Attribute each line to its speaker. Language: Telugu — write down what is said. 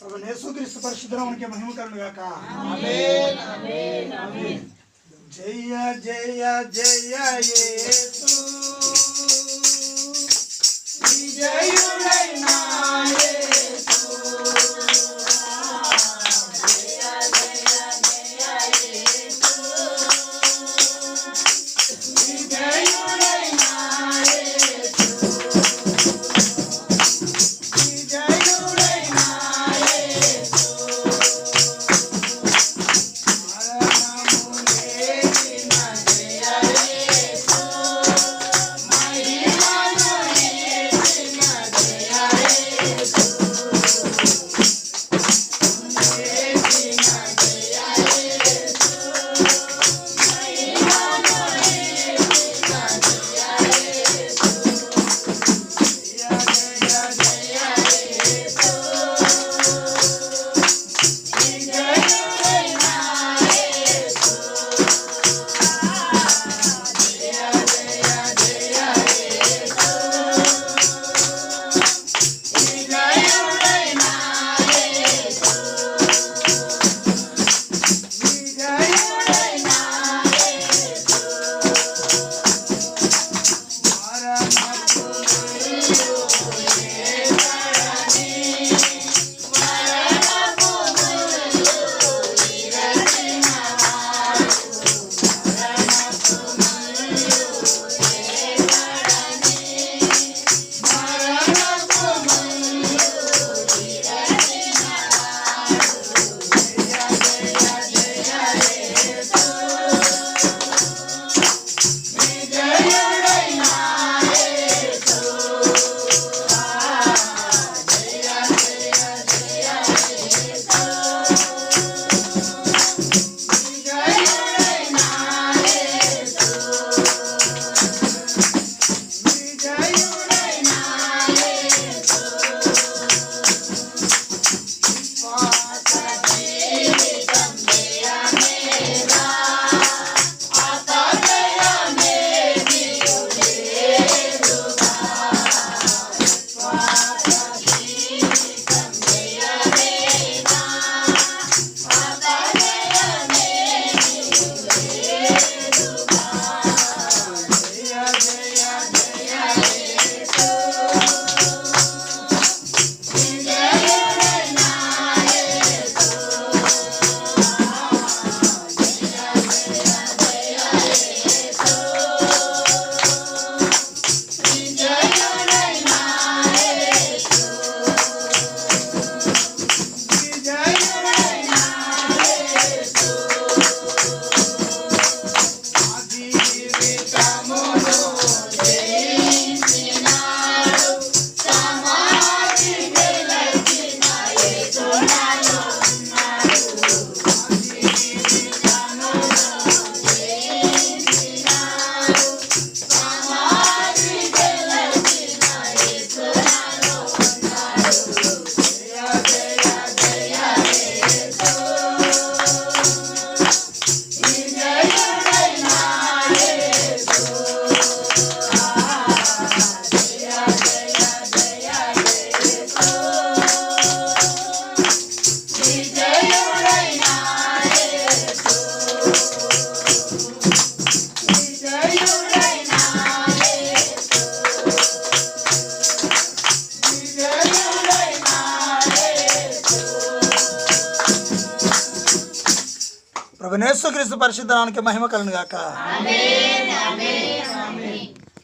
Speaker 1: ప్రభు యేసుక్రీస్తు పరిశుద్ధరావునికి మహిమకరణ గాక జయ జయ జయ యేసు. విజయుడైనా Yeah. प्रभु ने सुखरी परशुदा महिम कल